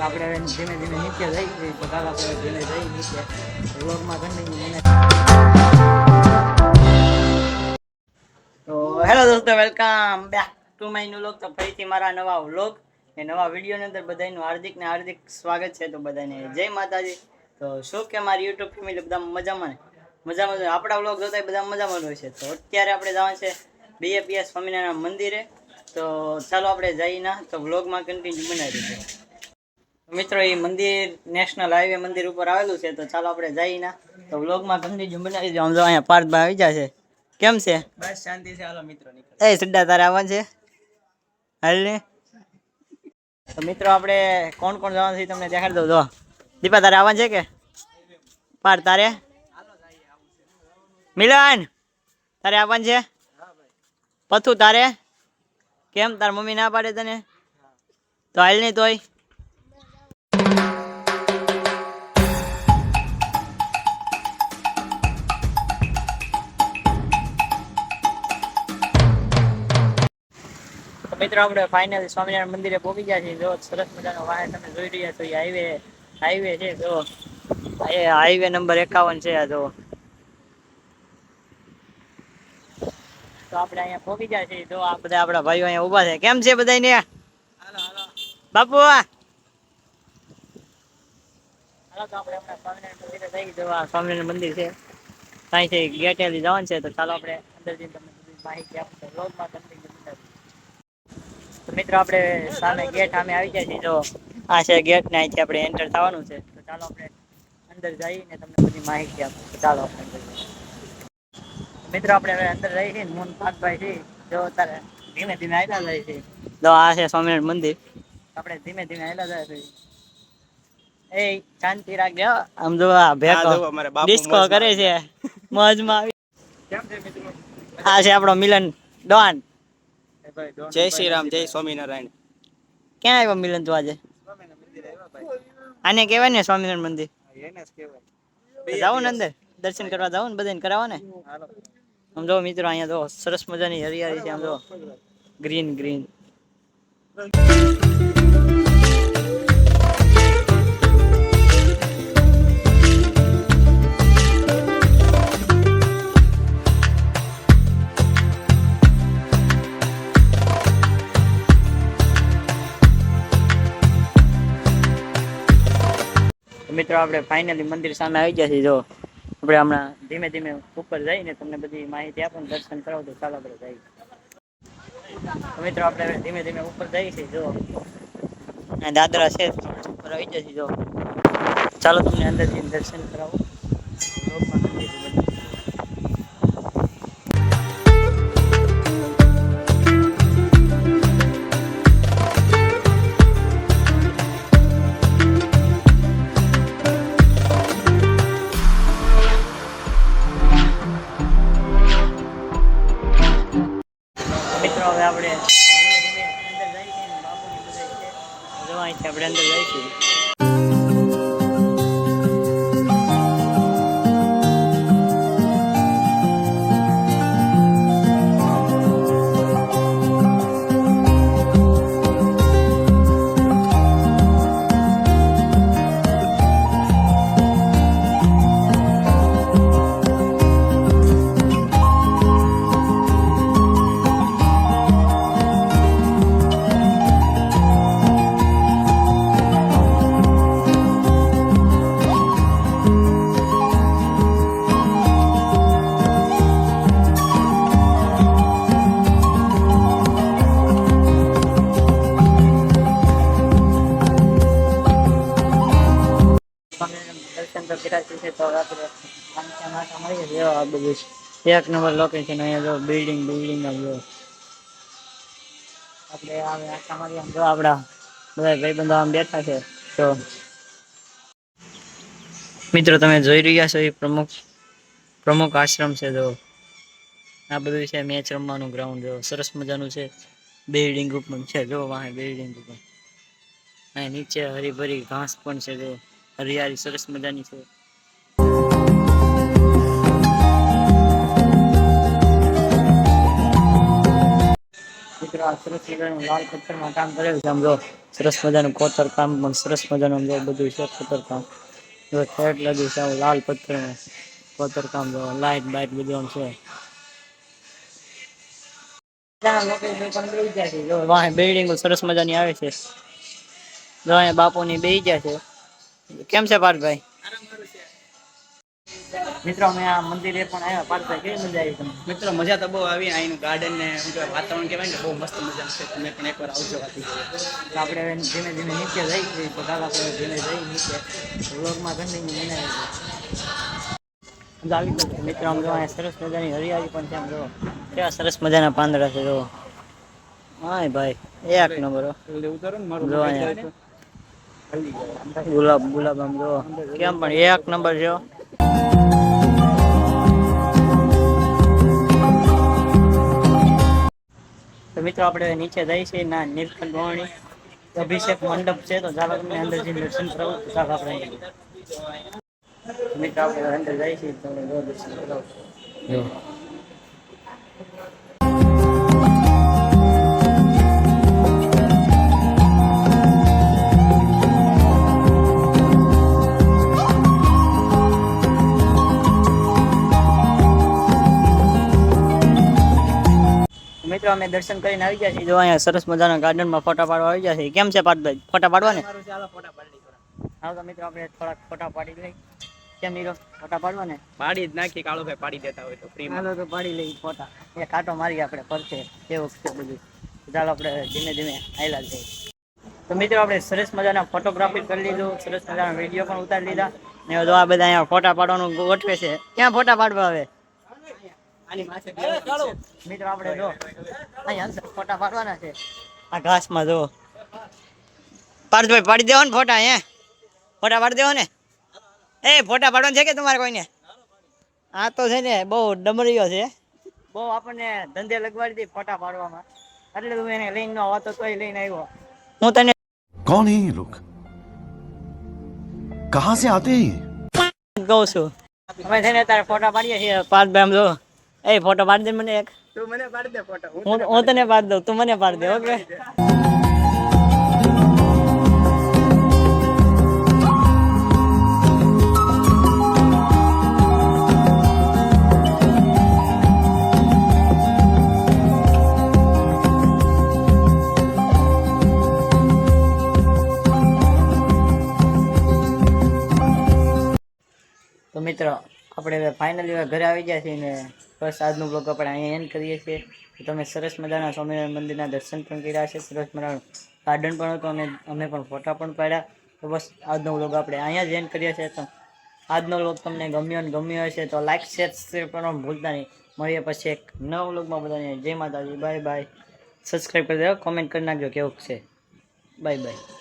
ધીમે ધીમે નીચે જઈ તો આપણે ધીમે જઈ નીચે. વ્લોગમાં કન્ટિન્યુ તો હેલો દોસ્તો welcome back to my new vlog તો ફરીથી મારા નવા વ્લોગ એ નવા વિડીયોની અંદર બધાનું હાર્દિક ને હાર્દિક સ્વાગત છે તો બધાને જય માતાજી. તો શું કે મારી યુટ્યુબ ફેમિલી બધા મજામાં ને? મજામાં આપણા વ્લોગ જોતા બધા મજામાં હોય છે. તો અત્યારે આપણે જવાનું છે બીએપીએસ સ્વામિનારાયણ મંદિરે. તો ચાલો આપણે જઈએ ના તો વ્લોગમાં કન્ટિન્યુ બનાવી દઈએ. મિત્રો એ મંદિર નેશનલ હાઈવે મંદિર ઉપર આવેલું છે તો ચાલો આપણે જઈએ ના તો વ્લોગમાં કન્ટિન્યુ બનાવી આમ જો અહીંયા પાર્થભાઈ આવી છે. કેમ છે? બસ શાંતિ છે. હાલો મિત્રો નીકળ. એ સિદ્ધા તારે આવવાનું છે? હાલ ને. તો મિત્રો આપણે કોણ કોણ જવાનું છે તમને દેખાડી દઉં. જો. દીપા તારે આવવાનું છે કે? પાર તારે? મિલન તારે આવવાનું છે? પથું તારે? કેમ? તાર મમ્મી ના પાડે તને? તો હાલ નહીં તોય. મિત્રો આપણે ફાઇનલ સ્વામિનારાયણ મંદિરે પહોંચી ગયા છીએ. જો સરસ મજાનો વાહન તમે જોઈ રહ્યા છો હાઈવે હાઈવે છે જો. એ હાઈવે નંબર એકાવન છે આ જો. તો આપણે અહીંયા પહોંચી ગયા છીએ. જો આ બધા આપણા ભાઈઓ અહીંયા ઊભા છે. કેમ છે બધાને બાપુ સ્વામિનારાયણ મંદિરે છે ત્યાં છે. ગેટ જવાનું છે. તો ચાલો આપણે અંદર જઈને તમને માહિતી આપું રોજમાં તમને તો મિત્રો આપણે સામે ગેટ સામે આવી જાય છે જો આ છે ગેટ ને અહીંથી આપણે એન્ટર થવાનું છે. તો ચાલો આપણે અંદર જઈને તમને બધી માહિતી આપું ચાલો આપણે અંદર મિત્રો આપણે હવે અંદર રહી છીએ મોહન પાકભાઈ છે જો અત્યારે ધીમે ધીમે આવેલા જાય છે. તો આ છે સ્વામિનારાયણ મંદિર. આપણે ધીમે ધીમે આવેલા જાય છે. એ શાંતિ રાખજો આમ જો આ આ ભેકો જો અમારે બાપુ ડિસ્કો કરે છે. મોજમાં આવી. કેમ છે મિત્રો? આ છે આપણો મિલન ડોન જય શ્રી રામ જય સ્વામિનારાયણ. ક્યાં આવ્યો મિલન તું આજે? આને કહેવાય ને સ્વામિનારાયણ મંદિર? જાવ જાઓ ને અંદર દર્શન કરવા જાઓ ને બધાને કરાવો ને. આમ જો મિત્રો અહીંયા જો સરસ મજાની હરિયાળી છે આમ જો. ગ્રીન ગ્રીન આપણે ફાઇનલી મંદિર સામે આવી ગયા છીએ, જો. આપણે હમણાં ધીમે ધીમે ઉપર જઈને તમને બધી માહિતી આપો દર્શન કરાવો તો ચાલો આપણે જઈએ. મિત્રો, આપણે ધીમે ધીમે ઉપર જઈએ છીએ, જો. દાદરા છે ઉપર આવી જશે જો. ચાલો તમને અંદરથી દર્શન કરાવો. આપણે અંદર જઈએ બાપુની બધા છે. જો અહીંથી આપણે અંદર જઈશું. એક નંબર લોકેશન અહીંયા બિલ્ડિંગ બિલ્ડિંગ આપણે આમ બધા ભાઈબંધો આમ બેઠા છે, તો મિત્રો, તમે જોઈ રહ્યા છો એ પ્રમુખ પ્રમુખ આશ્રમ છે જો. આ બધું છે મેચ રમવાનું ગ્રાઉન્ડ જો. સરસ મજાનું છે. બિલ્ડિંગ ઉપર છે જો, વાહે બિલ્ડિંગ ઉપર અહીં નીચે હરીભરી ઘાસ પણ છે જો. હરિયાળી સરસ મજાની છે. મિત્રો મિત્રો આ સરસ મજાનું લાલ પથ્થરમાં કામ કરેલું છે આમ જો. સરસ મજાનું કોતર કામ પણ સરસ મજાનું જો બધું છે કોતર કામ. જો થેટ લાગ્યું છે લાલ પથ્થરમાં. કોતર કામ જો લાઇટ બાઇટ બધું આમ છે. બિલ્ડિંગો સરસ મજાની આવે છે. જો અહીંયા બાપુની બેસી ગયા છે. કેમ છે પાર્થભાઈ? મિત્રો અમે આ મંદિરે પણ આવ્યા. પાર્થભાઈ કેવી મજા આવી તમને? મિત્રો મજા તો બહુ આવી. અહીંનું ગાર્ડન ને શું કહેવાય વાતાવરણ કહેવાય ને બહુ મસ્ત મજા છે તમે પણ એકવાર આવજો આથી તો આપણે હવે ધીમે ધીમે નીચે જઈ જઈએ તો ચાલો આપણે ધીમે જઈ નીચે વ્લોગમાં કન્ટિન્યુ બનાવી આવી ગયું મિત્રો આમ જો અહીંયા સરસ મજાની હરિયાળી પણ છે. આમ જો કેવા સરસ મજાના પાંદડા છે જો હાય ભાઈ એક નંબર હો. એટલે ઉતારો ને મારું જો અહીંયા. ગુલાબ ગુલાબ આમ જો. કેમ પણ એક નંબર છે તો મિત્રો આપણે નીચે જઈએ છીએ, ના, નીલકંઠ વાણી અભિષેક મંડપ છે, તો ચાલો તમને અંદર જઈને દર્શન કરાવું ચાલો આપણે મિત્રો આપણે અંદર જઈએ છીએ તમને દર્શન કરાવું. મિત્રો અમે દર્શન કરીને આવી ગયા છીએ. જો અહીંયા સરસ મજાના ગાર્ડનમાં ફોટા પાડવા આવી ગયા છે કેમ છે પાટભાઈ ફોટા પાડવા ને મારું ચાલો ફોટા પાડી હા તો મિત્રો આપણે થોડાક ફોટા પાડી લઈ. કેમ નીરો ફોટા પાડવા ને પાડી જ નાખી કાળુભાઈ પાડી દેતા હોય તો ફ્રી માં. તો પાડી લઈ ફોટા. એ કાંટો મારી આપણે ફરશે એવું છે બધું? ચાલો આપણે ધીમે ધીમે આયલા જઈએ. તો મિત્રો આપણે સરસ મજાના ફોટોગ્રાફી કરી લીધું. સરસ મજાના વીડિયો પણ ઉતારી લીધા. ને આ બધા અહીંયા ફોટા પાડવાનું ગોઠવે છે. ક્યાં ફોટા પાડવા આવે આની માથે બે મિત્રો આપણે જો અહીંયા અંદર ફોટા પાડવાના છે આ ઘાસમાં જો પાર્થભાઈ પાડી દેવો ને ફોટા હે ફોટા પાડી દેવો ને એ ફોટા પાડવાના છે કે તમારે કોઈને આ તો છે ને બહુ ડમરીઓ છે બહુ આપણને ધંધે લગવાડી દે ફોટા પાડવામાં એટલે તું એને લઈને ન આવતો તોય લઈને આવ્યો હું તને कौन है ये लोग कहां से आते हैं ये કહું છું અમે છે ને તારે ફોટા પાડીએ છીએ પાર્થભાઈ આમ જો એ ફોટો પાડી દે મને એક. તું મને પાડી દે ફોટો હું તને પાડી દઉં. તું મને પાડી દે ઓકે? તો મિત્રો આપણે હવે ફાઇનલી ઘરે આવી ગયા છીએ ને બસ આજનો બ્લોગ આપણે અહીંયા એન્ડ કરીએ છીએ. તમે સરસ મજાના સ્વામિનારાયણ મંદિરના દર્શન પણ કર્યા છે. સરસ મજાનું ગાર્ડન પણ હતું અને અમે પણ ફોટા પણ પાડ્યા. તો બસ આજનો બ્લોગ આપણે અહીંયા જ એન્ડ કરીએ છીએ. તો આજનો બ્લોગ તમને ગમ્યો ને ગમ્યો હશે તો લાઈક શેર કરવાનું ભૂલતા નહીં. મળીએ પછી એક નવા બ્લોગમાં બધાને. જય માતાજી. બાય બાય સબસ્ક્રાઈબ કરી દેજો. કોમેન્ટ કરી નાખજો કેવું છે. Bye bye